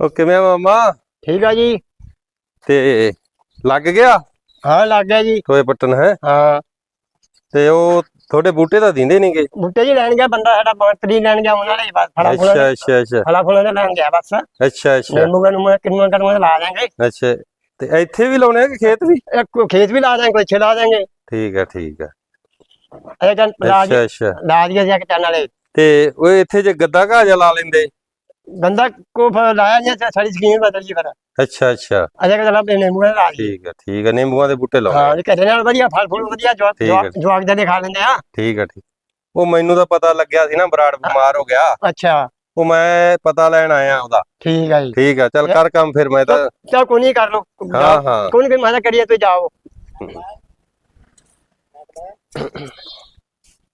ਉਹ ਕਿਵੇਂ ਆ ਮਾਮਾ? ਠੀਕ ਆ ਜੀ। ਤੇ ਲੱਗ ਗਿਆ? ਹਾਂ ਲੱਗ ਗਿਆ ਜੀ। ਟੋਏ ਪੱਟਣ ਹੈ? ਹਾਂ। ਤੇ ਉਹ ਤੁਹਾਡੇ ਬੂਟੇ ਤਾਂ ਦਿੰਦੇ ਨਹੀਂਗੇ ਬੁੱਟੇ ਜੀ ਲੈਣ ਗਿਆ ਬੰਦਾ ਸਾਡਾ ਮੰਤਰੀ ਲੈਣ ਗਿਆ ਉਹਨਾਂ ਨੇ ਬਸ ਫੜਾ ਫੁਲਾ ਅੱਛਾ ਅੱਛਾ ਅੱਛਾ। ਫੜਾ ਫੁਲਾ ਦੇ ਲੈਣ ਗਿਆ ਬਸ। ਅੱਛਾ ਅੱਛਾ। ਨਿੰਮੂ ਨੂੰ ਮੈਂ ਕਿੰਨੂੰ ਕਰੂੰਗਾ ਲਾ ਦਾਂਗੇ ਅੱਛਾ ਤੇ ਇੱਥੇ ਵੀ ਲਾਉਣੇ ਆ ਕਿ ਖੇਤ ਵੀ? ਇੱਕ ਖੇਤ ਵੀ ਲਾ ਦਾਂਗੇ ਕੋਈ ਛੇ ਲਾ ਦਾਂਗੇ ਠੀਕ ਆ ਠੀਕ ਆ। ਅੱਛਾ ਅੱਛਾ। ਲਾ ਦਿਆ ਜਾ ਕੇ ਟਨ ਵਾਲੇ ਤੇ ਉਹ ਇੱਥੇ ਜੇ ਗੱਦਾ ਘਾਜਾ ਲਾ ਲੈਂਦੇ? ਬੰਦਾ ਕੋ ਫਿਰ ਲਾਇਆ ਨਹੀਂ ਸਾਡੀ ਸਕੀਮ ਬਦਲ ਜੀ ਫਿਰ। ਅੱਛਾ ਅੱਛਾ। ਅਜੇ ਕਿ ਚਲਾ ਨਿੰਮੂ ਨੇ ਲਾ ਦੀ ਠੀਕ ਆ ਠੀਕ ਆ ਨਿੰਬੂਆਂ ਦੇ ਬੂਟੇ ਹਾਂ ਲਾਉਣੇ ਜੀ ਘਰੇ ਨਾਲ ਵਧੀਆ ਫਲ ਫੁੱਲ ਵਧੀਆ ਜਵਾਕ ਠੀਕ ਹੈ। ਜਵਾਕ- ਜਵਾਕ ਦੇ ਖਾ ਲੈਂਦੇ ਆ। ਠੀਕ ਆ ਠੀਕ। ਉਹ ਮੈਨੂੰ ਤਾਂ ਪਤਾ ਲੱਗਿਆ ਸੀ ਨਾ ਬਰਾੜ ਬਿਮਾਰ ਹੋ ਗਿਆ। ਅੱਛਾ। ਉਹ ਮੈਂ ਪਤਾ ਲੈਣ ਆਇਆ ਉਹਦਾ। ਠੀਕ ਆ ਜੀ। ਠੀਕ ਆ ਚੱਲ ਕਰ ਕੰਮ ਫਿਰ ਮੈਂ ਤਾਂ। ਚਲ ਕੋਈ ਨਹੀਂ ਕਰ ਲੋ ਹਾਂ ਹਾਂ। ਕੋਈ ਨਹੀਂ ਮਾਦਾ ਕਰੀਏ ਤੂੰ ਜਾਓ।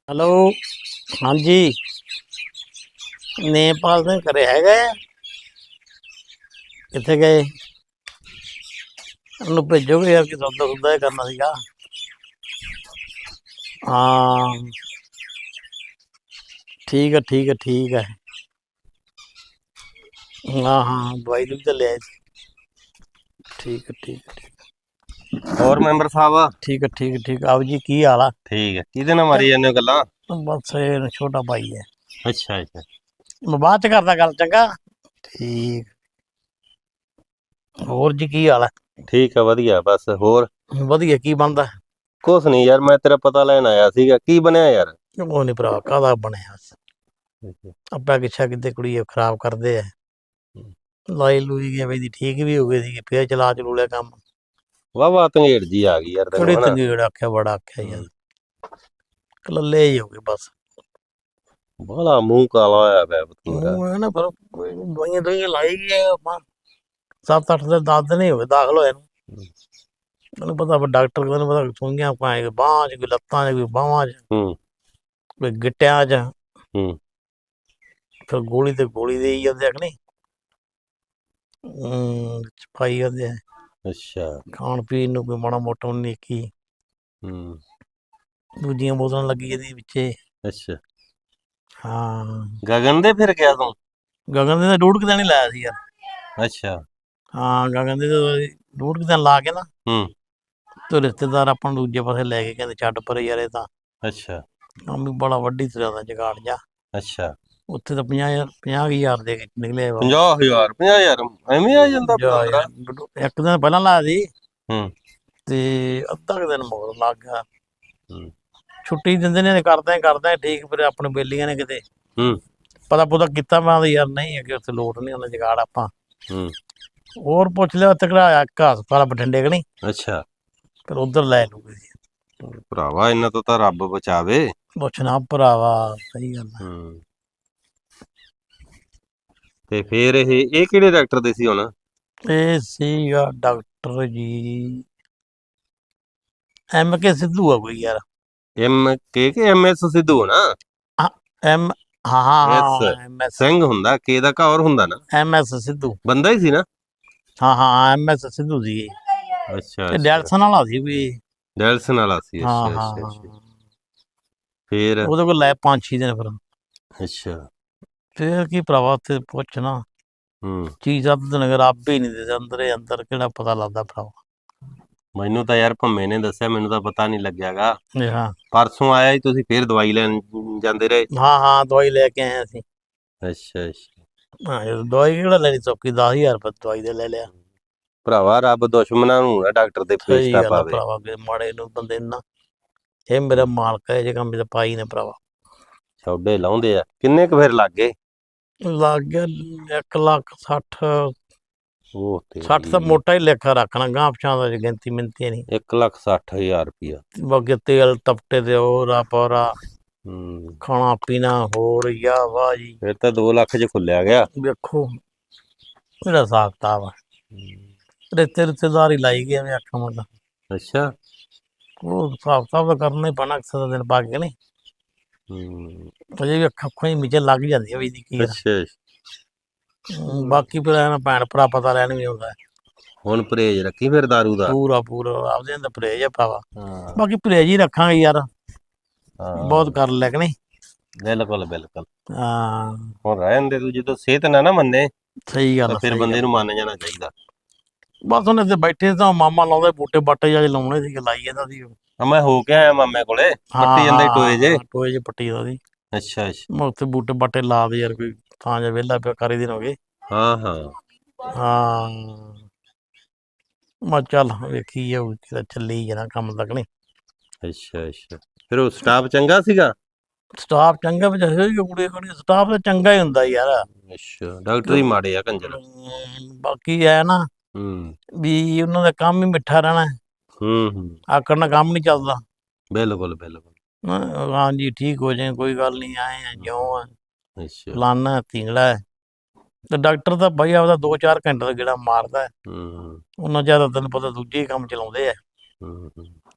ਹੈਲੋ। ਹਾਂਜੀ। ਨੇਪਾਲ ਦੇ ਘਰੇ ਹੈਗੇ? ਕਿੱਥੇ ਗਏ? ਉਹਨੂੰ ਭੇਜੋਗੇ ਯਾਰ ਕਿ ਸੌਦਾ ਸੁਦਾ ਕਰਨਾ ਸੀਗਾ। ਹਾਂ। ਠੀਕ ਹੈ ਠੀਕ ਹੈ ਠੀਕ ਹੈ ਹਾਂ ਹਾਂ ਦਵਾਈ ਵੀ ਤਾਂ ਸੀ। ਠੀਕ ਹੈ ਠੀਕ ਹੈ ਹੋਰ ਮੈਂਬਰ ਸਾਹਿਬ? ਠੀਕ ਹੈ ਠੀਕ ਹੈ ਠੀਕ। ਆਓ ਜੀ ਕੀ ਹਾਲ ਆ? ਠੀਕ ਹੈ ਕਿਹਦੇ ਨਾਲ ਮਾਰੀ ਜਾਂਦੇ ਹੋ ਗੱਲਾਂ? ਬਸ ਇਹ ਛੋਟਾ ਭਾਈ ਹੈ। ਅੱਛਾ ਅੱਛਾ। ਮੈਂ ਬਾਅਦ ਚ ਕਰਦਾ ਗੱਲ ਚੰਗਾ? ਠੀਕ। ਹੋਰ ਜੀ ਕੀ ਹਾਲ ਹੈ ਠੀਕ ਆ ਵਧੀਆ ਬਸ ਹੋਰ? ਵਧੀਆ ਕੀ ਬੰਦਾ ਕੁਛ ਨਹੀਂ ਯਾਰ ਮੈਂ ਤੇਰਾ ਪਤਾ ਲੈਣ ਆਇਆ ਸੀਗਾ ਕੀ ਬਣਿਆ ਯਾਰ? ਉਹ ਨਹੀਂ ਭਰਾ ਕਾਦਾ ਬਣਿਆ? ਆਪਾਂ ਕਿਛਾ ਕਿਤੇ ਕੁੜੀ ਇਹ ਖਰਾਬ ਕਰਦੇ ਆ। ਲਾਈ ਲੂਈ ਗਿਆ ਬਈ ਦੀ ਠੀਕ ਵੀ ਹੋ ਗਈ ਸੀ ਫੇਰ ਚਲਾ ਚਲੂ ਲਿਆ ਕੰਮ। ਵਾਹ ਵਾਹ ਤੰਗੇੜ ਜੀ ਆ ਗਈ ਯਾਰ ਥੋੜੀ ਹਨਾ। ਤੰਗੀੜ ਆਖਿਆ ਬੜਾ ਆਖਿਆ ਯਾਰ। ਕਲੱਲੇ ਹੀ ਹੋ ਗਏ ਬਸ। ਬਾਹਲਾ ਮੂੰਹ ਕਾਲਾ ਹੋਇਆ ਪਿਆ ਬਤੂਰਾ ਉਹ ਹੈ ਨਾ ਕੋਈ ਨੀ, ਦਵਾਈਆਂ ਦਵਾਈਆਂ ਲਾਈ ਗਏ ਆਪਾਂ। ਸੱਤ ਅੱਠ ਦੇ ਦਸ ਦਿਨ ਹੀ ਹੋ ਗਏ ਦਾਖਲ ਹੋਏ ਨੂੰ। ਮੈਨੂੰ ਪਤਾ ਪਰ ਡਾਕਟਰ ਕਹਿੰਦੇ ਪਤਾ ਸੁਣੀਆਂ ਪਾਏ ਬਾਹਾਂ 'ਚ ਕੋਈ ਲੱਤਾਂ 'ਚ ਕੋਈ ਬਾਹਾਂ 'ਚ ਹੂੰ। ਕੋਈ ਗਿੱਟਿਆਂ 'ਚ। ਹੂੰ। ਫਿਰ ਗੋਲੀ ਤੇ ਗੋਲੀ ਦੇਈ ਜਾਂਦੇ ਆ ਕਿ ਨਹੀਂ? ਹੂੰ ਪਾਈ ਜਾਂਦੇ ਆ। ਅੱਛਾ। ਖਾਣ ਪੀਣ ਨੂੰ ਕੋਈ ਮਾੜਾ ਮੋਟਾ ਨਹੀਂ ਕੀ। ਹੂੰ। ਦੂਜੀਆਂ ਬੋਤਲਾਂ ਲੱਗੀ ਜਾਂਦੀਆਂ ਵਿੱਚੇ। ਅੱਛਾ। ਹਾਂ। ਗਗਨ ਦੇ ਫਿਰ ਗਿਆ ਤੂੰ? ਗਗਨ ਦੇ ਤਾਂ ਡੂਢ ਕੁ ਦਿਨ ਹੀ ਲਾਇਆ ਸੀ ਯਾਰ ਅੱਛਾ। ਹਾਂ ਗਗਨ ਦੇ ਤਾਂ ਡੂਢ ਕੁ ਦਿਨ ਲਾ ਕੇ ਨਾ ਹੂੰ। ਤੇ ਰਿਸ਼ਤੇਦਾਰ ਆਪਾਂ ਨੂੰ ਦੂਜੇ ਪਾਸੇ ਲੈ ਕੇ ਕਹਿੰਦੇ ਛੱਡ ਪਰੇ ਯਾਰ ਇਹ ਤਾਂ। ਅੱਛਾ। ਕੰਮ ਵੀ ਬੜਾ ਵੱਡੀ ਤਰ੍ਹਾਂ ਦਾ ਜਗਾੜ ਜਾ ਅੱਛਾ। ਉੱਥੇ ਤਾਂ 50 50000 ਦੇ ਕੇ ਨਿਕਲੇ ਵਾ 50000 50000 ਐਵੇਂ ਆ ਜਾਂਦਾ ਜਾ ਪਤੰਦਰਾ ਯਾਰ, ਡੂਢ- ਇੱਕ ਦਿਨ ਪਹਿਲਾਂ ਲਾਇਆ ਸੀ। ਹੂੰ। ਤੇ ਅੱਧਾ ਦਿਨ ਮਗਰ ਲੱਗ ਗਿਆ। ਹੂੰ। ਛੁੱਟੀ ਦਿੰਦੇ ਨੇ ਕਰਦੇ ਕਰਦੇ ਠੀਕ ਫਿਰ ਆਪਣੇ ਬੇਲੀਆਂ ਨੇ ਕਿਤੇ। ਹੂੰ। ਪਤਾ ਪੁਤਾ ਕੀਤਾ ਮੈਂ ਯਾਰ ਨਹੀਂ ਅੱਗੇ ਉੱਥੇ ਲੋਟ ਨਹੀਂ ਹੁੰਦਾ ਜਗਾੜ ਆਪਾਂ। ਹੂੰ। ਹੋਰ ਪੁੱਛ ਲਿਆ ਕਿਹੜਾ ਇੱਕ ਹਸਪਤਾਲ ਬਠਿੰਡੇ ਕਿ ਨਹੀਂ? ਅੱਛਾ। ਫਿਰ ਉਧਰ ਲੈ ਲੂਗੇ ਜੀ। ਭਰਾਵਾ ਇਹਨਾਂ ਤੋਂ ਤਾਂ ਰੱਬ ਬਚਾਵੇ। ਪੁੱਛਣਾ ਭਰਾਵਾ ਸਹੀ ਗੱਲ ਹੈ ਹੂੰ। ਤੇ ਫਿਰ ਇਹ ਇਹ ਕਿਹੜੇ ਡਾਕਟਰ ਦੇ ਸੀ ਹੁਣ? ਇਹ ਸੀਗਾ ਡਾਕਟਰ ਜੀ ਐਮ ਕੇ ਸਿੱਧੂ ਆ ਕੋਈ ਯਾਰ। M K K M S Sidhu ਨਾ ਐਮ ਹਾਂ ਹਾਂ Yes, ਐਮ ਐਸ ਸਿੰਘ ਹੁੰਦਾ ਕੇ ਦਾ ਕੌਰ ਹੁੰਦਾ ਨਾ ਐਮ ਐਸ ਸਿੱਧੂ ਬੰਦਾ ਹੀ ਸੀ ਨਾ ਹਾਂ ਹਾਂ ਐਮ ਐਸ ਸਿੱਧੂ ਇਹ ਅੱਛਾ ਤੇ ਡੈਲਸਨ ਵਾਲਾ ਸੀ ਵੀ ਡੈਲਸਨ ਵਾਲਾ ਸੀ ਹਾਂ ਅੱਛਾ ਹਾਂ ਅੱਛਾ ਹਾਂ। ਅੱਛਾ ਫਿਰ ਉਹਦੇ ਕੋਲ ਲੈ ਪੰਜ ਛੇ ਦਿਨ ਫਿਰ ਅੱਛਾ ਫਿਰ ਕੀ ਭਰਾਵਾ ਉੱਥੇ ਪੁੱਛਣਾ ਹੂੰ ਚੀਜ਼ ਅੱਧ ਦਿਨ ਅਗਰ ਆਪੇ ਹੀ ਨਹੀਂ ਦੇ ਅੰਦਰ ਅੰਦਰ ਕਿਹੜਾ ਪਤਾ ਲੱਗਦਾ ਭਰਾਵਾ ਮੈਨੂੰ ਤਾਂ ਯਾਰ ਭੰਮੇ ਨੇ ਦੱਸਿਆ ਮੈਨੂੰ ਤਾਂ ਪਤਾ ਨਹੀਂ ਲੱਗਿਆਗਾ। ਹਾਂ। ਪਰਸੋਂ ਆਇਆ ਸੀ ਤੁਸੀਂ ਫੇਰ ਦਵਾਈ ਲੈਣ ਜਾਂਦੇ ਰਹੇ? ਹਾਂ ਹਾਂ ਦਵਾਈ ਲੈ ਕੇ ਆਏ ਅਸੀਂ ਅੱਛਾ ਅੱਛਾ। ਹਾਂ ਇਹ ਦਵਾਈ ਕਿਹੜਾ ਲੈਣੀ ਸੌਕੀ 10000 ਰੁਪਏ ਦਵਾਈ ਦੇ ਲੈ ਲਿਆ। ਭਰਾਵਾ ਰੱਬ ਦੁਸ਼ਮਣਾਂ ਨੂੰ ਨਾ ਡਾਕਟਰ ਦੇ ਸਹੀ ਫੇਸਤਾ ਗੱਲ ਆ ਪਾਵੇ। ਭਰਾਵਾ ਕਿ ਮਾੜੇ ਨੂੰ ਬੰਦੇ ਨੂੰ ਨਾ ਇਹ ਮੇਰਾ ਮਾਲਕ ਹੈ ਜੇ ਕੰਮ ਤੇ ਪਾਈ ਨੇ ਭਰਾਵਾ। ਛੋਡੇ ਲਾਉਂਦੇ ਆ। ਕਿੰਨੇ ਕੁ ਫਿਰ ਲੱਗ ਗਏ? ਲੱਗ ਗਿਆ 1 ਲੱਖ 60 ਉਹ 60 ਤਾਂ ਮੋਟਾ ਹੀ ਲੇਖਾ ਰੱਖਣਾ ਗਾਂ ਪਛਾਂ ਦਾ ਗਿਣਤੀ ਮਿੰਤੀ ਨਹੀਂ। 1 ਲੱਖ 60000 ਰੁਪਇਆ ਬਾਕੀ ਤੇਲ ਤਪਟੇ ਤੇ ਹੋਰ ਆ ਪੌਰਾ ਹੂੰ। ਖਾਣਾ ਪੀਣਾ ਹੋਰ ਯਾ ਵਾਹ ਜੀ। ਫਿਰ ਤਾਂ 2 ਲੱਖ ਚ ਖੁੱਲਿਆ ਗਿਆ। ਵੇਖੋ ਮੇਰਾ ਕਿਤਾਬ ਆ। ਰਿਸ਼ਤੇ ਰਿਸ਼ਤੇਦਾਰ ਹੀ ਲਾਈ ਗਿਆ ਮੈਂ ਆਖਾਂ ਮੈਂ ਤਾਂ ਅੱਛਾ। ਉਹ ਹਿਸਾਬ ਕਿਤਾਬ ਤਾਂ ਕਰਨਾ ਹੀ ਪੈਣਾ ਅਕਸਰ ਦਿਨ ਪਾ ਕੇ ਨਹੀਂ। ਹੂੰ। ਅਜੇ ਵੀ ਅੱਖਾਂ ਹੀ ਮਿਚੇ ਲੱਗ ਜਾਂਦੀਆਂ ਵੀ ਦੀ ਕੀ। ਅੱਛਾ। ਬਾਕੀ ਫਿਰ ਐਂ ਭੈਣ ਭਰਾ ਪਤਾ ਲੈਣ ਵੀ ਆਉਂਦਾ। ਹੈ। ਹੁਣ ਪਰਹੇਜ ਰੱਖੀ ਫਿਰ दारू ਦਾ? ਪੂਰਾ ਪੂਰਾ ਆਪਦੇ ਅੰਦਰ ਪਰਹੇਜ ਆ ਭਰਾਵਾ। ਹਾਂ। ਬਾਕੀ ਪਰਹੇਜ ਹੀ ਰੱਖਾਂਗੇ ਯਾਰ। ਹਾਂ, ਬਹੁਤ ਕਰ ਲੈ ਕਿ ਨਹੀਂ? ਬਿਲਕੁਲ ਬਿਲਕੁਲ। ਹਾਂ। ਹੁਣ ਰਹਿਣ ਦੇ ਤੂੰ ਜਦੋਂ ਸਿਹਤ ਨਾ ਨਾ ਮੰਨੇ ਸਹੀ ਗੱਲ ਤਾਂ ਆ, ਫਿਰ ਸਹੀ ਬੰਦੇ। ਨੂੰ ਮੰਨ ਜਾਣਾ ਚਾਹੀਦਾ। ਬਸ ਉਹਨੇ ਤੇ ਬੈਠੇ ਤਾਂ ਮਾਮਾ ਲਾਉਂਦੇ ਬੂਟੇ ਬਾਟੇ ਜਿਹੇ ਲਾਉਣੇ ਸੀ ਲਾਈ ਜਾਂਦਾ ਸੀ। ਆ ਮੈਂ ਹੋ ਕੇ ਆਇਆ ਮਾਮੇ ਕੋਲੇ ਪੱਟੀ ਜਾਂਦੇ ਹਾਂ, ਟੋਏ ਜੇ ਟੋਏ ਜੇ ਪੱਟੀ ਜਾਂਦਾ ਸੀ। ਅੱਛਾ ਅੱਛਾ। ਮੈਂ ਉੱਥੇ ਬੂਟੇ ਬਾਟੇ ਲਾ ਦੇ ਯਾਰ ਕੋਈ। ਥਾਂ ਜਿਹਾ ਵਿਹਲਾ ਪਿਆ ਕਰੀ ਦਿਨ ਹੋ ਗਏ। ਹਾਂ ਹਾਂ। ਹਾਂ। ਮੈਂ ਚੱਲ ਵੇਖੀ ਜਾਊ ਕਿਤੇ ਚੱਲੀ ਜਾਣਾ ਕੰਮ ਲੱਗਣੇ ਅੱਛਾ ਅੱਛਾ। ਫਿਰ ਉਹ ਸਟਾਫ ਚੰਗਾ ਸੀਗਾ? ਸਟਾਫ ਚੰਗਾ ਵਿੱਚ ਹੋਈ ਕੁੜੀ ਕੁੜੀ ਸਟਾਫ ਤਾਂ ਚੰਗਾ ਹੀ ਹੁੰਦਾ ਯਾਰ। ਅੱਛਾ ਡਾਕਟਰ ਹੀ ਮਾੜੇ ਆ ਕੰਜਰ। ਅਮ, ਬਾਕੀ ਹੈ ਨਾ ਹੂੰ। ਵੀ ਉਹਨਾਂ ਦਾ ਕੰਮ ਹੀ ਮਿੱਠਾ ਰਹਿਣਾ। ਹੂੰ ਹੂੰ। ਆਕੜ ਨਾਲ ਕੰਮ ਨਹੀਂ ਚੱਲਦਾ। ਬਿਲਕੁਲ ਬਿਲਕੁਲ। ਹਾਂ ਹਾਂ ਜੀ ਠੀਕ ਹੋ ਜਾਏ ਕੋਈ ਗੱਲ ਨਹੀਂ ਆਏ ਆ ਜਿਉਂ ਆ। ਅੱਛਾ। ਫਲਾਨਾ ਤਿੰਗੜਾ ਹੈ। ਤੇ ਡਾਕਟਰ ਤਾਂ ਭਾਈ ਆਪਦਾ 2-4 ਘੰਟੇ ਦਾ ਗੇੜਾ ਮਾਰਦਾ ਹੈ। ਹੂੰ। ਉਹਨਾਂ ਜ਼ਿਆਦਾ ਤੈਨੂੰ ਪਤਾ ਦੂਜੇ ਹੀ ਕੰਮ ਚਲਾਉਂਦੇ ਆ। ਹੂੰ।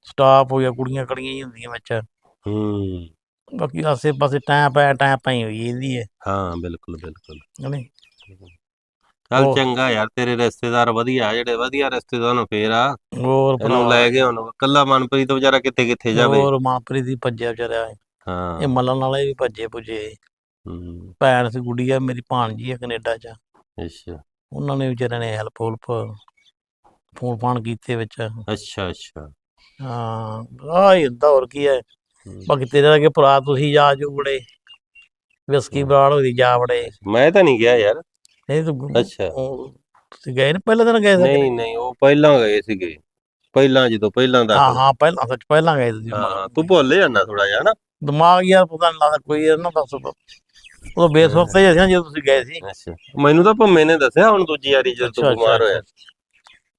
ਸਟਾਫ ਹੋ ਗਿਆ ਕੁੜੀਆਂ ਕੜੀਆਂ ਹੀ ਹੁੰਦੀਆਂ ਵਿੱਚ। ਹੂੰ। ਬਾਕੀ ਆਸੇ ਪਾਸੇ ਟਾਈਮ ਪੈ ਟਾਈਮ ਪਈ ਹੋਈ ਇਹਦੀ ਹੈ। ਹਾਂ ਬਿਲਕੁਲ ਬਿਲਕੁਲ। ਨਹੀਂ ਚੱਲ ਹੋਰ। ਚੰਗਾ ਯਾਰ ਤੇਰੇ ਰਿਸ਼ਤੇਦਾਰ ਵਧੀਆ ਜਿਹੜੇ ਵਧੀਆ ਰਿਸ਼ਤੇਦਾਰ ਨੂੰ ਫੇਰ ਆ। ਹੋਰ ਇਹਨੂੰ ਲੈ ਕੇ ਹੁਣ ਕੱਲਾ ਮਨਪ੍ਰੀਤ ਵਿਚਾਰਾ ਕਿੱਥੇ ਕਿੱਥੇ ਜਾਵੇ? ਹੋਰ ਮਾਪਰੀ ਦੀ ਭੱਜਿਆ ਵਿਚਾਰਿਆ ਇਹ ਹਾਂ ਮੱਲਣ ਵਾਲੇ ਵੀ ਭੱਜੇ ਭੁੱਜੇ ਹੂੰ। ਭੈਣ ਸੀ ਗੁੜੀਆ ਮੇਰੀ ਭਾਣਜੀ ਹੈ ਕੈਨੇਡਾ 'ਚ। ਅੱਛਾ। ਉਹਨਾਂ ਨੇ ਵਿਚਾਰਿਆਂ ਨੇ ਹੈਲਪ ਹੁਲਪ ਫੋਨ ਫਾਨ ਕੀਤੇ ਵਿੱਚ। ਅੱਛਾ ਅੱਛਾ। ਹਾਂ ਆ ਹੁੰਦਾ ਹੋਰ ਕੀ ਹੈ। ਬਾਕੀ ਤੇਰੇ ਅੱਗੇ ਭਰਾ ਤੁਸੀਂ ਜਾ ਜੋ ਬੜੇ। ਵਿਸਕੀ ਬਰਾੜ ਹੋਈ ਜਾ ਬੜੇ। ਮੈਂ ਤਾਂ ਨਹੀਂ ਗਿਆ ਯਾਰ। ਇਹ ਤਾਂ ਅੱਛਾ। ਤੁਸੀਂ ਗਏ ਨੇ ਪਹਿਲੇ ਦਿਨ ਗਏ ਸੀ ਨਹੀਂ ਨਹੀਂ ਉਹ ਪਹਿਲਾਂ ਗਏ ਸੀਗੇ। ਪਹਿਲਾਂ ਜਦੋਂ ਪਹਿਲਾਂ ਦਾ ਹਾਂ ਹਾਂ ਪਹਿਲਾਂ ਸੱਚ ਪਹਿਲਾਂ ਗਏ ਸੀ ਹਾਂ ਤੂੰ ਭੁੱਲ ਜਾਂਦਾ ਥੋੜਾ ਜਿਹਾ ਨਾ ਦਿਮਾਗ ਯਾਰ ਪਤਾ ਨਹੀਂ ਲੱਗਦਾ ਕੋਈ ਯਾਰ ਨਾ ਬਸ ਉਹ ਬੇਸਵਕਤ ਹੀ ਸੀ ਨਾ ਜਦੋਂ ਤੁਸੀਂ ਗਏ ਸੀ। ਅੱਛਾ। ਮੈਨੂੰ ਤਾਂ ਭੰਮੇ ਨੇ ਦੱਸਿਆ ਹੁਣ ਦੂਜੀ ਵਾਰੀ ਜਦੋਂ ਤੂੰ ਬਿਮਾਰ ਹੋਇਆ।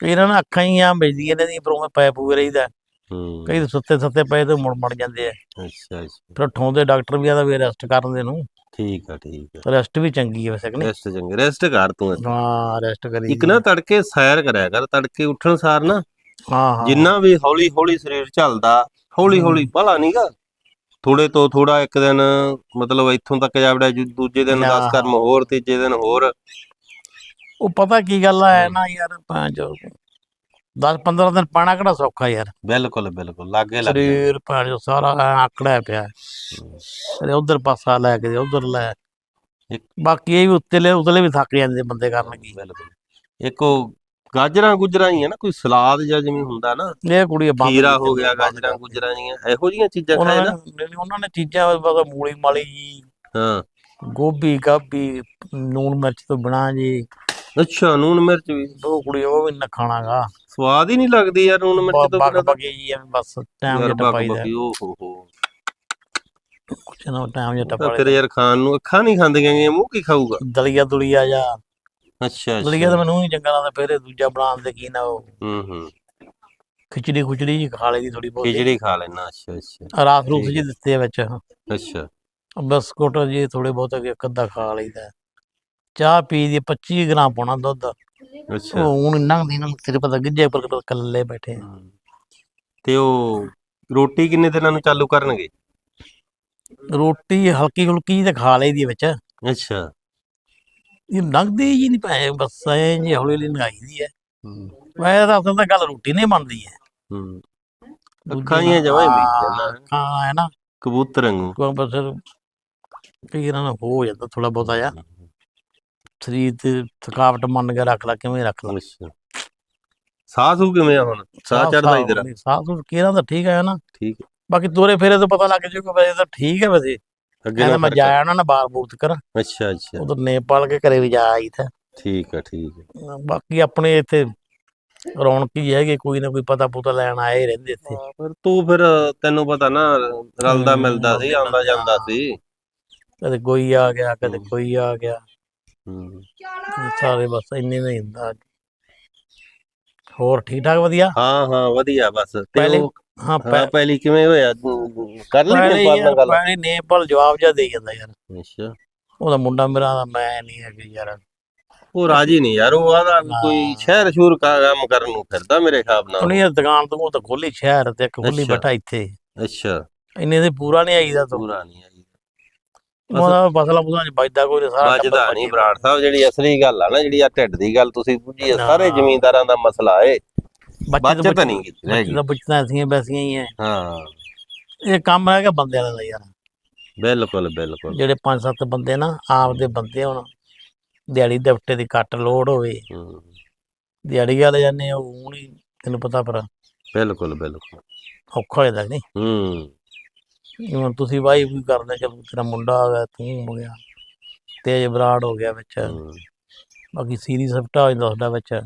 ਇਹਨਾਂ ਨਾਲ ਅੱਖਾਂ ਹੀ ਆ ਵੱਜਦੀਆਂ ਨੇ ਦੀ ਪਰੋਂ ਪੈ ਪੂ ਰਹੀਦਾ। ਹੂੰ। ਕਈ ਸੁੱਤੇ ਸੁੱਤੇ ਪਏ ਤੇ ਮੁੜ ਮੜ ਜਾਂਦੇ ਆ। ਅੱਛਾ ਅੱਛਾ। ਫਿਰ ਠਾਉਂਦੇ ਡਾਕਟਰ ਵੀ ਆਦਾ ਵੀ ਰੈਸਟ ਕਰਨ ਦੇ ਨੂੰ। ਠੀਕ ਆ ਠੀਕ ਆ। ਰੈਸਟ ਵੀ ਚੰਗੀ ਹੈ ਵੈਸੇ ਕਿ ਨਹੀਂ? ਰੈਸਟ ਚੰਗੇ ਰੈਸਟ ਕਰ ਤੂੰ। ਹਾਂ ਰੈਸਟ ਕਰੀ ਇੱਕ ਨਾ ਤੜਕੇ ਸੈਰ ਕਰਿਆ ਕਰ ਤੜਕੇ ਉੱਠਣ ਸਾਰ ਨਾ। ਹਾਂ ਹਾਂ। ਜਿੰਨਾ ਵੀ ਹੌਲੀ ਹੌਲੀ ਸਰੀਰ ਚੱਲਦਾ ਹੌਲੀ ਹੌਲੀ ਭਲਾ ਨਹੀਂਗਾ ਥੋੜੇ ਤੋਂ ਥੋੜਾ ਇੱਕ ਦਿਨ ਮਤਲਬ ਇੱਥੋਂ ਤੱਕ ਜਾਵੜਾ ਦੂਜੇ ਦਿਨ 10 ਹਾਂ। ਕਰਮ ਹੋਰ ਤੀਜੇ ਦਿਨ ਹੋਰ। ਉਹ ਪਤਾ ਕੀ ਗੱਲ ਆ ਨਾ ਯਾਰ ਪੰਜ 10 15 ਦਿਨ ਪਾਣਾ ਕਿਹੜਾ ਸੌਖਾ ਯਾਰ। ਬਿਲਕੁਲ ਬਿਲਕੁਲ ਲਾਗੇ ਲੱਗ। ਸਰੀਰ ਭਾਂ ਜੋ ਸਾਰਾ ਐਂ ਆਕੜਿਆ ਪਿਆ। ਕਦੇ ਉਧਰ ਪਾਸਾ ਲੈ ਕੇ ਉਧਰ ਲੈ। ਇੱਕ- ਬਾਕੀ ਇਹ ਵੀ ਉੱਤੇਲੇ ਉਤਲੇ ਵੀ ਥੱਕ ਜਾਂਦੇ ਬੰਦੇ ਕਰਨ ਕੀ ਬਿਲਕੁਲ। ਇੱਕ ਉਹ ਗਾਜਰਾਂ ਗੁਜਰਾਂ ਹੀ ਆ ਨਾ ਕੋਈ ਸਲਾਦ ਜਾਂ ਜਿਵੇਂ ਹੁੰਦਾ ਨਾ ਇਹ ਕੁੜੀ ਬੰਦ ਖੀਰਾ ਹੋ ਗਿਆ ਗਾਜਰਾਂ। ਗੁਜਰਾਂ ਜੀਆਂ ਇਹੋ ਜੀਆਂ ਚੀਜ਼ਾਂ ਖਾਏ ਨੇ? ਉਹਨਾਂ ਨੇ ਚੀਜ਼ਾਂ ਬਸ ਮੂਲੀ ਮਾਲੀ ਜੀ ਹਾਂ। ਗੋਭੀ ਗਾਭੀ ਨੂਨ ਮਿਰਚ ਤੋਂ ਬਿਨਾ ਜੀ। ਅੱਛਾ ਨੂਨ ਮਿਰਚ ਵੀ। ਉਹ ਕੁੜੀ ਉਹ ਵੀ ਨਾ ਖਾਣਾਗਾ। ਸਵਾਦ ਹੀ ਨਹੀਂ ਲੱਗਦੀ ਯਾਰ ਨੂਨ ਮਿਰਚ ਤੋਂ ਬਿਨਾਂ ਬਗੀ ਜੀ ਐਵੇਂ ਬਸ ਟਾਈਮ ਜਿਹਾ ਟਪਾਈਦਾ ਓ ਹੋ ਹੋ। ਕੁਛ ਨਾ ਟਾਈਮ ਜਿਹਾ ਟਪਾਈਦਾ ਫਿਰ ਯਾਰ ਖਾਣ ਨੂੰ ਅੱਖਾਂ ਨਹੀਂ ਖਾਂਦੀਆਂ ਗੀਆਂ ਮੂੰਹ ਕੀ ਖਾਊਗਾ? ਦਲੀਆ ਦੁਲੀਆ ਜਾਂ ਅੱਛਾ ਦਲੀਆ ਤਾਂ ਮੈਨੂੰ ਨਹੀਂ ਚੰਗਾ ਲੱਗਦਾ ਫਿਰ ਦੂਜਾ ਬਣਾਉਣ ਦੇ ਕੀ ਨਾ ਉਹ। ਹੂੰ ਹੂੰ। ਖਿਚੜੀ ਖੁਚੜੀ ਜੀ ਖਾ ਲਈ ਦੀ ਥੋੜੀ ਬਹੁਤ। ਖਿਚੜੀ ਖਾ ਲੈਣਾ ਅੱਛਾ ਅੱਛਾ। ਰਾਤ ਠੀਕ ਜੀ ਦਿੱਤੇ ਆ ਵਿੱਚ। ਅੱਛਾ। ਬਿਸਕੁਟ ਜੀ ਥੋੜੇ ਬਹੁਤ ਇੱਕ ਅੱਧਾ ਖਾ ਲਈਦਾ। ਚਾਹ ਪੀ ਦੀ 25 ਗ੍ਰਾਮ ਪਾਉਣਾ ਦੁੱਧ। ਅੱਛਾ। ਉਹ ਹੁਣ ਇੰਨਾ ਦਿਨ ਤੇਰੇ ਪਤਾ ਗਿੱਜੇ ਪਰ ਕੱਲੇ ਬੈਠੇ। ਤੇ ਉਹ ਰੋਟੀ ਕਿੰਨੇ ਦਿਨਾਂ ਨੂੰ ਚਾਲੂ ਕਰਨਗੇ? ਰੋਟੀ ਹਲਕੀ ਹੁਲਕੀ ਤਾਂ ਖਾ ਲਈਦੀ ਵਿੱਚ। ਅੱਛਾ। ਇਹ ਲੰਘਦੀ ਜੀ ਨਹੀਂ ਪਏ ਬਸ ਐ ਜੀ ਹੌਲੀ ਹੌਲੀ ਲੰਘਾਈ ਦੀ ਹੈ। ਹੂੰ ਵੈਸੇ ਤਾਂ ਅਸਲ ਤਾਂ ਗੱਲ ਰੋਟੀ ਨਹੀਂ ਬਣਦੀ ਹੈ। ਹੂੰ ਅੱਖਾਂ ਹੀ ਹੀ ਮੀਚ ਹਾਂ, ਹੈ ਨਾ। ਕਬੂਤਰ ਵਾਂਗੂ। ਬਸ ਕਈ ਇਹਨਾਂ ਨੂੰ ਹੋ ਜਾਂਦਾ ਥੋੜਾ ਬਹੁਤਾ ਜਿਹਾ। ਸਰੀਰ ਤੇ ਥਕਾਵਟ ਮੰਨ ਕੇ ਰੱਖ ਲਾ ਕਿਵੇਂ ਰੱਖ ਲਾ। ਅੱਛਾ। ਸਾਹ ਸੂ ਕਿਵੇਂ ਆ ਹੁਣ? ਸਾਹ ਚੜਦਾ ਇਧਰ। ਸਾਹ ਸੂਹ ਕਿਹੜਾ ਤਾਂ ਠੀਕ ਹੈ ਨਾ। ਠੀਕ ਹੈ। ਬਾਕੀ ਤੋਰੇ ਫੇਰੇ ਤੋਂ ਪਤਾ ਲੱਗ ਜਾਊਗਾ ਵੈਸੇ ਤਾਂ ਠੀਕ ਹੈ ਵੈਸੇ। ਅੱਗੇ ਕਹਿੰਦਾ ਨਾ ਮੈਂ ਜਾਇਆ ਉਹਨਾਂ ਨੇ ਬਾਹਰ ਬੂਤ ਕਰ ਅੱਛਾ ਅੱਛਾ। ਉਧਰ ਨੇਪਾਲ ਕੇ ਘਰੇ ਵੀ ਜਾ ਆਈ ਥਾ ਠੀਕ ਆ ਠੀਕ ਹੈ ਬਾਕੀ ਆਪਣੇ ਇੱਥੇ ਰੌਣਕ ਹੀ ਹੈਗੀ ਕੋਈ ਨਾ ਕੋਈ ਪਤਾ ਪੁਤਾ ਲੈਣ ਆਏ ਹੀ ਰਹਿੰਦੇ ਇੱਥੇ। ਪਰ ਤੂੰ ਫਿਰ ਤੈਨੂੰ ਪਤਾ ਨਾ ਰਲਦਾ ਮਿਲਦਾ ਸੀ ਆਉਂਦਾ ਜਾਂਦਾ ਸੀ। ਕਦੇ ਕੋਈ ਆ ਗਿਆ ਕਦੇ। ਕੋਈ ਆ ਗਿਆ। ਹੂੰ। ਸਾਰੇ ਬਸ ਇੰਨੇ ਨਹੀਂ ਹੁੰਦਾ। ਹੋਰ ਠੀਕ ਠਾਕ ਵਧੀਆ? ਹਾਂ ਹਾਂ ਵਧੀਆ ਬਸ। ਤੇ ਪਹਿਲੇ- ਉਹ ਹਾਂ ਹਾਂ ਪਹਿਲੀ ਕਿਵੇਂ ਹੋਇਆ? ਤੂੰ ਕਰ ਲਈ ਨੇ ਯਾਰ ਗੱਲ? ਪਹਿਲੇ ਨੇਪਾਲ ਜਵਾਬ ਜਾ ਦੇ ਜਾਂਦਾ ਯਾਰ। ਅੱਛਾ। ਉਹਦਾ ਮੁੰਡਾ ਮੇਰਾ ਦਾ ਮੈਂ ਨਹੀਂ ਹੈਗਾ ਯਾਰ। ਉਹ ਰਾਜੀ ਨਹੀਂ ਯਾਰ ਉਹ ਆਦਾ ਹਾਂ। ਕੋਈ ਸ਼ਹਿਰ ਸ਼ੂਰ ਕਾ ਕੰਮ ਕਰਨ ਨੂੰ ਫਿਰਦਾ ਮੇਰੇ ਹਿਸਾਬ ਨਾਲ। ਉਹਨੇ ਦੁਕਾਨ ਤੋਂ ਉਹ ਤਾਂ ਖੋਲੀ ਸ਼ਹਿਰ ਤੇ ਖੋਲੀ। ਬੈਠਾ ਇੱਥੇ। ਅੱਛਾ। ਇੰਨੇ ਦੇ ਪੂਰਾ ਨਹੀਂ ਆਈਦਾ ਤੂੰ। ਪੂਰਾ ਨਹੀਂ ਆਈ ਉਹਦਾ ਬਸਲਾ ਬੁਸਲਾ ਚ ਵੱਜਦਾ ਕੋਈ ਨੀ, ਸਾਰਾ ਵੱਜਦਾ ਨਹੀਂ ਬਰਾੜ ਸਾਹਿਬ ਜਿਹੜੀ ਅਸਲੀ ਗੱਲ ਆ ਨਾ ਜਿਹੜੀ ਆ ਢਿੱਡ ਦੀ ਗੱਲ ਤੁਸੀਂ ਹਾਂ। ਸਾਰੇ ਜ਼ਮੀਂਦਾਰਾਂ ਦਾ ਮਸਲਾ ਏ। ਬੱਚਤ ਨਹੀਂ ਕੀਤੀ ਹੈਗੀ। ਤਾਂ ਬਚਤਾਂ ਐਸੀਆਂ ਵੈਸੀਆਂ ਹੀ ਐ। ਹਾਂ। ਇਹ ਕੰਮ ਹੈਗਾ ਬੰਦਿਆਂ ਦਾ ਯਾਰ। ਬਿਲਕੁਲ ਬਿਲਕੁਲ। ਜਿਹੜੇ ਪੰਜ ਸੱਤ ਬੰਦੇ ਨਾ ਆਪਦੇ ਬੰਦੇ ਹੁਣ। ਦਿਹਾੜੀ ਦਫਟੇ ਦੀ ਕੱਟ ਲੋਡ ਹੋਵੇ। ਹੂੰ, ਦਿਹਾੜੀ ਵਾਲੇ ਜਾਂਦੇ ਉਹ ਨਹੀਂ ਤੈਨੂੰ ਪਤਾ ਪਰ। ਬਿਲਕੁਲ ਬਿਲਕੁਲ। ਔਖਾ ਹੋ ਜਾਂਦਾ ਨਹੀਂ? ਹੂੰ। ਹੁਣ ਤੁਸੀਂ ਵਾਈ ਵੀ ਕਰਦੇ ਚਲ ਤੇਰਾ ਮੁੰਡਾ ਆ ਗਿਆ ਤੂੰ ਹੋ ਗਿਆ। ਤੇਜ ਬਰਾੜ ਹੋ ਗਿਆ ਵਿੱਚ। ਬਾਕੀ ਸੀਰੀ ਸਫਟਾ ਹੋ ਜਾਂਦਾ ਤੁਹਾਡਾ ਵਿੱਚ।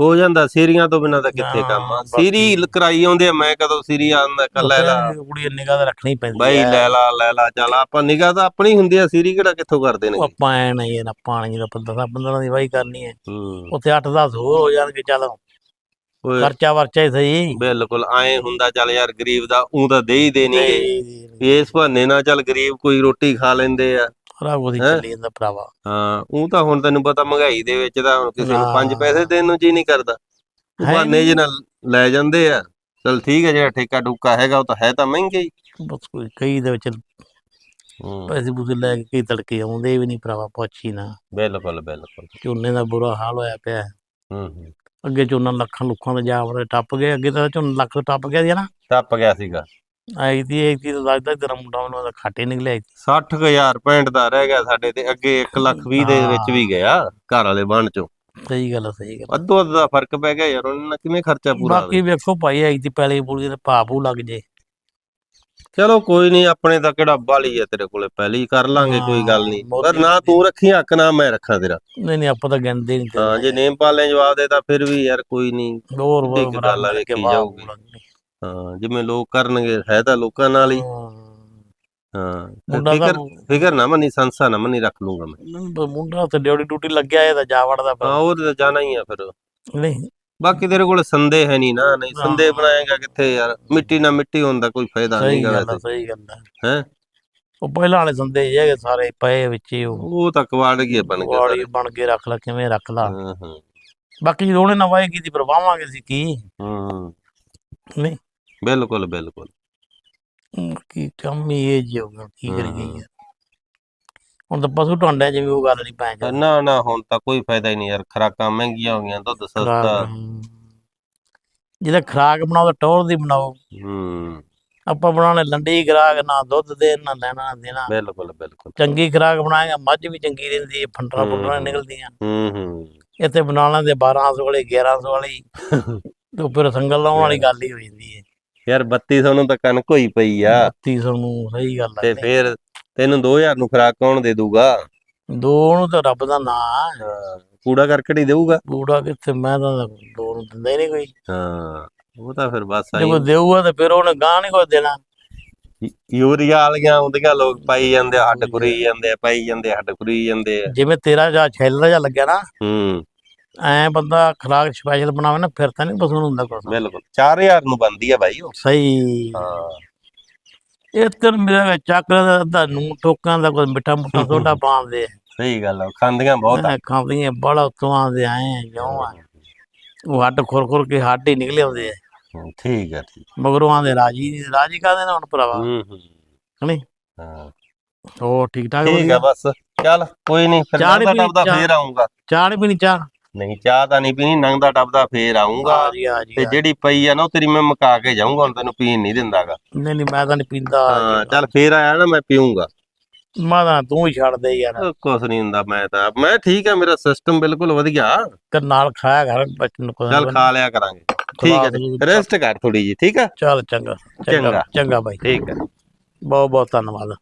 ਹੋ ਜਾਂਦਾ ਸੀਰੀਆਂ ਤੋਂ ਬਿਨਾਂ ਤਾਂ ਕਿੱਥੇ ਕੰਮ ਆ? ਸੀਰੀ ਕਰਾਈ ਆਉਂਦੇ ਆ ਮੈਂ ਕਦੋਂ ਸੀਰੀ ਆਂਦਾ ਕੱਲਾ ਲੈ ਲਾ। ਕੁੜੀ ਨਿਗਾਹ ਤਾਂ ਰੱਖਣੀ ਪੈਂਦੀ ਬਾਈ। ਲੈ ਲਾ ਲੈ ਲਾ ਚੱਲ ਆਪਾਂ ਨਿਗਾਹ ਤਾਂ ਆਪਣੀ ਹੁੰਦੀ ਆ ਸੀਰੀ ਕਿਹੜਾ ਕਿੱਥੋਂ ਕਰਦੇ ਨੇ? ਆਪਾਂ ਐ ਨਹੀਂ ਨਾ ਪਾਣੀ ਦਾ 15 15 ਦੀ ਵਾਈ ਕਰਨੀ ਹੈ। ਉੱਥੇ 8 10 ਹੋਰ ਹੋ ਜਾਣਗੇ ਚੱਲ। ਖਰਚਾ ਵਰਚਾ ਹੀ ਸਹੀ। ਬਿਲਕੁਲ ਐ ਹੁੰਦਾ ਚੱਲ ਯਾਰ ਗਰੀਬ ਦਾ ਉਹ ਤਾਂ ਦੇ ਹੀ ਦੇਣਗੇ ਇਸ ਬਹਾਨੇ ਨਾਲ ਚੱਲ ਗਰੀਬ ਕੋਈ ਰੋਟੀ ਖਾ ਲੈਂਦੇ ਆ। ਰੱਬ ਉਹਦੀ? ਚੱਲੀ ਜਾਂਦਾ ਭਰਾਵਾ। ਹਾਂ ਉਹ ਤਾਂ ਹੁਣ ਤੈਨੂੰ ਪਤਾ ਮਹਿੰਗਾਈ ਦੇ ਵਿੱਚ ਤਾਂ ਹੁਣ ਕਿਸੇ ਨੂੰ ਹਾਂ। 5 ਪੈਸੇ ਦੇਣ ਨੂੰ ਜੀ ਨਹੀਂ ਕਰਦਾ। ਉਹ ਬਹਾਨੇ ਜਿਹੇ ਨਾਲ ਲੈ ਜਾਂਦੇ ਆ। ਚਲ ਠੀਕ ਹੈ ਜਿਹੜਾ ਠੇਕਾ ਠੁਕਾ ਹੈਗਾ ਉਹ ਤਾਂ ਹੈ ਤਾਂ ਮਹਿੰਗਾ ਹੀ। ਬਸ ਕੋਈ ਕਈ ਦੇ ਵਿੱਚ ਪੈਸੇ ਪੂਸੇ ਲੈ ਕੇ ਕਈ ਤੜਕੇ ਆਉਂਦੇ ਵੀ ਨਹੀਂ ਭਰਾਵਾ ਪੁੱਛੀ ਨਾ। ਬਿਲਕੁਲ ਬਿਲਕੁਲ। ਝੋਨੇ ਦਾ ਬੁਰਾ ਹਾਲ ਹੋਇਆ ਪਿਆ। ਹੈ। ਹੂੰ। ਅੱਗੇ ਝੋਨਾ ਲੱਖਾਂ ਲੁੱਖਾਂ ਦਾ ਜਾ ਵੜੇ ਟੱਪ ਗਏ ਅੱਗੇ ਤਾਂ ਝੋਨਾ ਲੱਖ ਟੱਪ ਗਿਆ ਸੀ ਨਾ। ਟੱਪ ਗਿਆ ਸੀਗਾ। ਆਈ ਆਈ ਤੀ ਤਾਂ ਲੱਗਦਾ ਤੇਰਾ ਮੁੰਡਾ ਮੈਨੂੰ ਉਹਦਾ ਖਾਟੇ ਨਿਕਲਿਆ ਸੀ। 60000 65 ਦਾ ਰਹਿ ਗਿਆ ਸਾਡੇ ਤੇ ਅੱਗੇ 1 ਲੱਖ 20 ਦੇ ਵਿੱਚ ਵੀ ਗਿਆ ਘਰ ਵਾਲੇ ਬਣ ਚੋਂ। ਸਹੀ ਗੱਲ ਆ, ਸਹੀ ਗੱਲ ਆ। ਅੱਧੋ ਅੱਧ ਦਾ ਫ਼ਰਕ ਪੈ ਗਿਆ ਯਾਰ ਉਹਨਾਂ ਨਾਲ ਕਿਵੇਂ ਖਰਚਾ ਪੂਰਾ ਬਾਕੀ ਵੇਖੋ ਭਾਈ ਆਈ ਤੀ ਪਹਿਲੇ ਪੂਰੀ ਤੇ ਭਾਪੂ ਲੱਗ ਜੇ। ਚਲੋ ਕੋਈ ਨਹੀਂ ਆਪਣੇ ਤਾਂ ਕਿਹੜਾ ਬਾਲੀ ਹੈ ਤੇਰੇ ਕੋਲੇ ਪਹਿਲੀ ਕਰ ਲਾਂਗੇ ਕੋਈ ਗੱਲ ਨਹੀਂ ਹਾਂ, ਪਰ ਨਾ ਤੂੰ ਰੱਖੀ ਹੱਕ ਨਾ ਮੈਂ ਰੱਖਾਂ ਤੇਰਾ। ਨਹੀਂ ਨਹੀਂ ਆਪਾਂ ਤਾਂ ਗਿਣਦੇ ਨਹੀਂ ਹਾਂ ਜੇ ਨੇਮ ਪਾਲੇ ਜਵਾਬ ਦੇ ਤਾਂ ਫਿਰ ਵੀ ਯਾਰ ਕੋਈ ਨਹੀਂ ਹੋਰ ਹੋਰ ਇੱਕ ਗੱਲ ਆ, ਵੇਖੀ ਜਾਊਗੀ। ਹਾਂ ਜਿਵੇਂ ਲੋਕ ਕਰਨਗੇ ਹੈ ਤਾਂ ਲੋਕਾਂ ਨਾਲ ਹੀ। ਹਾਂ। ਹਾਂ ਮੁੰਡਾ ਫਿਕਰ ਫਿਕਰ ਨਾ ਮੰਨੀ ਸੰਸਾ ਨਾ ਮੰਨੀ ਰੱਖ ਲੂੰਗਾ ਮੈਂ। ਮੁੰਡਾ ਤੇ ਡਿਊਟੀ ਡਿਊਟੀ ਲੱਗਿਆ ਇਹ ਤਾਂ ਜਾ ਵੜਦਾ ਹਾਂ ਪਰ ਉਹ ਤਾਂ ਜਾਣਾ ਹੀ ਆ ਫਿਰ। ਨਹੀਂ। ਬਾਕੀ ਤੇਰੇ ਕੋਲ ਸੰਦੇ ਹੈ ਨਹੀਂ ਨਾ ਨਹੀਂ ਸੰਦੇ ਹਾਂ। ਬਣਾਏਗਾ ਕਿੱਥੇ ਯਾਰ? ਮਿੱਟੀ ਨਾਲ ਮਿੱਟੀ ਹੁੰਦਾ ਕੋਈ ਫਾਇਦਾ ਨਹੀਂ ਆ ਸਹੀ ਗੱਲ ਆ। ਹੈ? ਉਹ ਪਹਿਲਾਂ ਵਾਲੇ ਸੰਦੇ ਹੈਗੇ ਸਾਰੇ ਪਏ ਵਿੱਚ ਹੀ ਉਹ। ਤਾਂ ਕਵਾੜ ਗਿਆ ਬਣ ਵਾਲੀ ਸਾਰੇ। ਬਣ ਕੇ ਰੱਖ ਲਾ ਕਿਵੇਂ ਰੱਖ ਲਾ। ਹਾਂ ਹਾਂ। ਬਾਕੀ ਜਦੋਂ ਉਹਨੇ ਨਵਾਈ ਕੀਤੀ ਪਰਵਾਵਾਂਗੇ ਸੀ ਕੀ? ਹੂੰ। ਨਹੀਂ। ਬਿਲਕੁਲ ਬਿਲਕੁਲ। ਕੀ ਕੰਮ ਹੀ ਇਹ ਜੀ ਹੋ ਗਿਆ ਕੀ ਕਰੀ। ਗਈ ਹੁਣ ਤਾਂ ਪਸ਼ੂ ਢਾਂਡਿਆਂ ਜਿਵੇਂ ਉਹ ਗੱਲ ਨਹੀਂ ਪੈ ਨਾ ਨਾ ਹੁਣ ਤਾਂ ਕੋਈ ਫਾਇਦਾ ਹੀ ਨਹੀਂ ਯਾਰ ਖਰਾਕਾਂ ਮਹਿੰਗੀਆਂ ਹੋ ਗਈਆਂ ਦੁੱਧ ਸਸਤਾ। ਜਿਹਦਾ ਖਰਾਕ ਬਣਾਓ ਤਾਂ ਟੌਰ ਦੀ ਬਣਾਓ। ਹੂੰ। ਆਪਾਂ ਬਣਾਉਣੇ ਲੰਡੀ ਖਰਾਕ ਨਾ ਦੁੱਧ ਦੇ ਨਾ ਲੈਣਾ ਨਾ ਦੇਣਾ। ਬਿਲਕੁਲ ਬਿਲਕੁਲ। ਚੰਗੀ ਖਰਾਕ ਬਣਾਏਗਾ ਮੱਝ ਵੀ ਚੰਗੀ ਰਹਿੰਦੀ ਹੈ ਫੰਟਰਾ ਫੁੰਟਰਾ। ਨਿਕਲਦੀਆਂ। ਹੂੰ ਹੂੰ। ਇੱਥੇ ਬਣਾ ਲੈਂਦੇ 1200 ਵਾਲੀ 1100 ਵਾਲੀ। ਤੇ ਫਿਰ ਸੰਗਲ ਲਾਉਣ ਵਾਲੀ ਗੱਲ ਹੀ ਹੋ ਜਾਂਦੀ ਹੈ। ਯਾਰ 3200 ਨੂੰ ਤਾਂ ਕਣਕ ਹੋਈ ਪਈ ਆ। 3200 ਨੂੰ ਸਹੀ ਗੱਲ ਤੇ ਹੈ ਫੇਰ ਤੈਨੂੰ 2000 ਨੂੰ ਖਰਾਕ ਕੌਣ ਦੇ ਦੂਗਾ? ਦੋ ਨੂੰ ਤਾਂ ਰੱਬ ਦਾ ਨਾਂ ਕੂੜਾ ਕਰਕਟ ਹੀ ਦੇਊਗਾ। ਬੂੜਾ ਕਿੱਥੇ ਮੈਂ ਤਾਂ ਦੋ ਨੂੰ ਦਿੰਦਾ ਹੀ ਨਹੀਂ ਕੋਈ। ਹਾਂ ਉਹ ਤਾਂ ਫਿਰ ਬਸ ਜੇ ਕੋਈ ਦੇਊਗਾ ਤੇ ਫਿਰ ਉਹਨੇ ਗਾਂ ਨਹੀਂ ਕੋਈ ਦੇਣਾ। ਆਈ ਯੂਰੀਆ ਵਾਲੀਆਂ ਆਉਂਦੀਆਂ ਲੋਕ ਪਾਈ ਜਾਂਦੇ ਆ, ਹੱਡ ਕੁਰੀ ਜਾਂਦੇ ਆ ਪਾਈ ਜਾਂਦੇ ਆ, ਹੱਡ ਕੁਰੀ ਜਾਂਦੇ ਆ। ਜਿਵੇਂ ਤੇਰਾ ਜਾਂ ਛੈਲਰ ਜਾਂ ਲੱਗਿਆ ਨਾ ਹੂੰ। ਐ ਬੰਦਾ ਖਰਾਕ ਸਪੈਸ਼ਲ ਬਣਾਵੇ ਨਾ ਫਿਰ ਤਾਂ ਨਹੀਂ ਬਸੂਨ ਹੁੰਦਾ ਕੁਛ। ਬਿਲਕੁਲ। 4000 ਨੂੰ ਬੰਦੀ ਆ ਬਾਈ ਉਹ। ਸਹੀ। ਹਾਂ। ਇਹ ਤੇ ਮੇਰਾ ਚੱਕ ਦਾ ਅੱਧਾ ਨੂੰ ਟੋਕਾਂ ਦਾ ਕੋਈ ਮਿੱਠਾ ਮੁੱਠਾ ਸੋਡਾ ਪਾਉਂਦੇ ਸਹੀ ਗੱਲ ਆ ਖਾਂਦੀਆਂ ਬਹੁਤ ਆ। ਆ ਖਾਂਦੀਆਂ ਬੜਾ ਉਤੋਂ ਆਉਂਦੇ ਆਏ ਆ ਜਿਉਂ ਆ। ਉਹ ਹੱਡ ਖੁਰ ਖੁਰ ਕੇ ਹੱਡ ਹੀ ਨਿਕਲੇ ਆਉਂਦੇ ਆ। ਹੂੰ, ਠੀਕ ਆ ਠੀਕ ਮਗਰੋਂ ਆਂਦੇ ਰਾਜੀ ਨੀ, ਰਾਜੀ ਕਾਹਦੇ ਨਾਲ ਹੁਣ ਭਰਾਵਾ? ਹੂੰ ਹੂੰ। ਨਹੀਂ ਹਾਂ। ਹੋਰ ਠੀਕ ਠਾਕ ਠੀਕ ਆ ਵਧੀਆ? ਬਸ ਚੱਲ ਕੋਈ ਨਹੀਂ ਫਿਰ ਚਾਹ ਨੀ ਨੰਗਦਾ ਪੀਣੀ, ਟੱਪਦਾ ਚਾਹ। ਫੇਰ ਆਉਂਗਾ ਚਾਹ ਨੀ ਪੀਣੀ ਚਾਹ? ਨਹੀਂ ਚਾਹ ਤਾਂ ਨਹੀਂ ਪੀਣੀ ਨੰਗਦਾ ਟੱਪਦਾ ਫੇਰ ਆਉਂਗਾ ਆ ਜੀ ਆ ਜੀ ਤੇ ਆ। ਜਿਹੜੀ ਪਈ ਆ ਨਾ ਉਹ ਤੇਰੀ ਮੈਂ ਮੁਕਾ ਕੇ ਜਾਊਂਗਾ ਹੁਣ ਤੈਨੂੰ ਪੀਣ ਨਹੀਂ ਦਿੰਦਾਗਾ। ਨਹੀਂ ਨਹੀਂ ਮੈਂ ਤਾਂ ਨਹੀਂ ਪੀਂਦਾ। ਆ ਹਾਂ। ਚੱਲ ਫੇਰ ਆਇਆ ਨਾ ਮੈਂ ਪੀਊਂਗਾ। ਮੈਂ ਤਾਂ ਤੂੰ ਹੀ ਛੱਡ ਦੇ ਯਾਰ। ਉਹ ਕੁਛ ਨਹੀਂ ਹੁੰਦਾ ਮੈਂ ਤਾਂ ਮੈਂ ਠੀਕ ਆ ਮੇਰਾ ਸਿਸਟਮ ਬਿਲਕੁਲ ਵਧੀਆ। ਤੇ ਨਾਲ ਖਾਇਆ ਕਰ ਬੱਚਨ ਨੂੰ ਕੋਈ ਚੱਲ ਖਾ ਲਿਆ ਕਰਾਂਗੇ। ਠੀਕ ਹੈ ਖਵਾ ਰੈਸਟ ਕਰ ਥੋੜੀ ਜੀ ਠੀਕ ਆ? ਚੱਲ ਚੰਗਾ ਚੰਗਾ। ਚੰਗਾ। ਚੰਗਾ ਬਾਈ। ਠੀਕ ਹੈ ਬਹੁਤ ਬਹੁਤ ਧੰਨਵਾਦ।